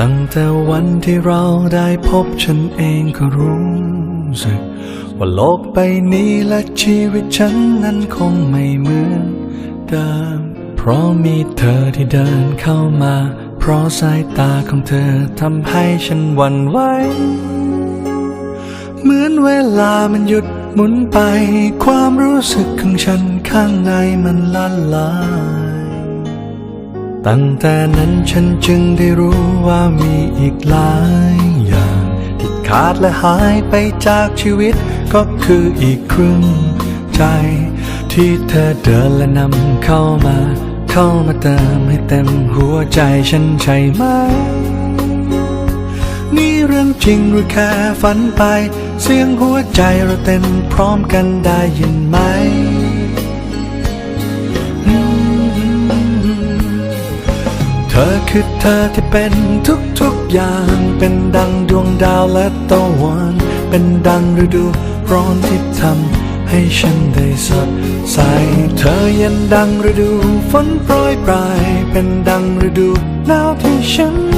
ตั้งแต่วันที่เราได้พบฉันเองก็รู้สึก ว่าโลกใบนี้และชีวิตฉันนั้นคงไม่เหมือนเดิมเพราะมีเธอที่เดินเข้ามา เพราะสายตาของเธอทำให้ฉันหวั่นไหวเหมือนเวลามันหยุดหมุนไป ความรู้สึกของฉันข้างในมันละลาย ตั้งแต่นั้นฉันจึงได้รู้ว่ามีอีกหลายอย่าง ที่ขาดและหายไปจากชีวิตก็คืออีกครึ่งใจ ที่เธอเดินและนำเข้ามา เข้ามาเติมให้เต็มหัวใจฉันใช่ไหม นี่เรื่องจริงหรือแค่ฝันไป เสียงหัวใจเราเต้นพร้อมกันได้ยินไหม คือเธอที่เป็นทุกๆอย่าง เป็นดังดวงดาวและตะวัน เป็นดังฤดูร้อนที่ทำให้ฉันได้สดใส เธอเย็นดังฤดูฝนโปรยปลาย เป็นดังฤดูหนาวที่ฉัน